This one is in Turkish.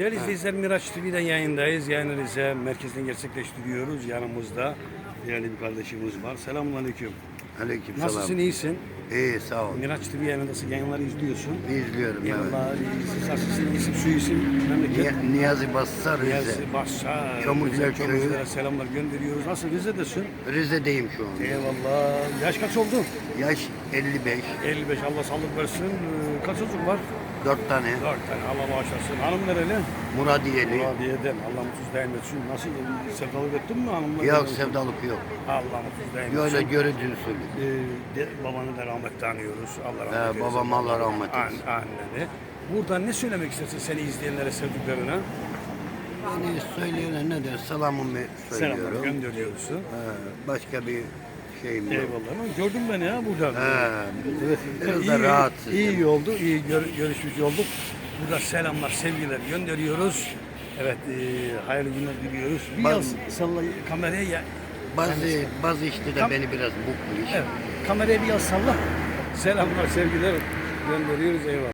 Değerli izleyiciler Miraç TV'den yayındayız. Yayını Rize merkezden gerçekleştiriyoruz. Yanımızda değerli bir kardeşimiz var. Selamünaleyküm. Aleyküm Nasılsın, selam. iyisin? İyi sağ ol. Miraç TV yayınındasın, yayınları izliyorsun. İzliyorum evet. Eyvallah, iyisin, nasılsın, iyisin, su isim, memleket. Ni- Niyazi Bassa Rize. Niyazi Başar, Çamurcular Köyü. Selamlar gönderiyoruz. Nasıl Rize'desin? Rize'deyim şu an. Eyvallah. Yaş kaç oldu? Yaş 55. 55. Allah sağlık versin. Ee, Kaç çocuk var? 4 tane. Dört tane. Allah bağışlasın. Hanım nereli? Muradiyeli. Muradiye'den. Allah mutsuz daim etsin. Nasıl? Sevdalık ettin mi hanımla? Yok sevdalık yok. Allah mutsuz daim Böyle görüldüğünü söyle. Ee, de, babanı da rahmetle anıyoruz. Allah rahmet eylesin. babam Allah rahmet An, eylesin. anneni. Buradan ne söylemek istersin seni izleyenlere, sevdiklerine? Yani söyleyene ne der? Selamımı Selamlar söylüyorum. gönderiyoruz. He, başka bir şeyim yok. Eyvallah. Ama Gördün beni ya buradan. Evet. biraz da rahatsız. iyi oldu, iyi gör- görüşmüş olduk. Burada selamlar, sevgiler gönderiyoruz. Evet, e, hayırlı günler diliyoruz. Bir Baz- yaz salla kameraya ya. Bazı, bazı işte de beni biraz bukmuş. Evet, kameraya bir yaz salla. Selamlar, sevgiler gönderiyoruz. Eyvallah.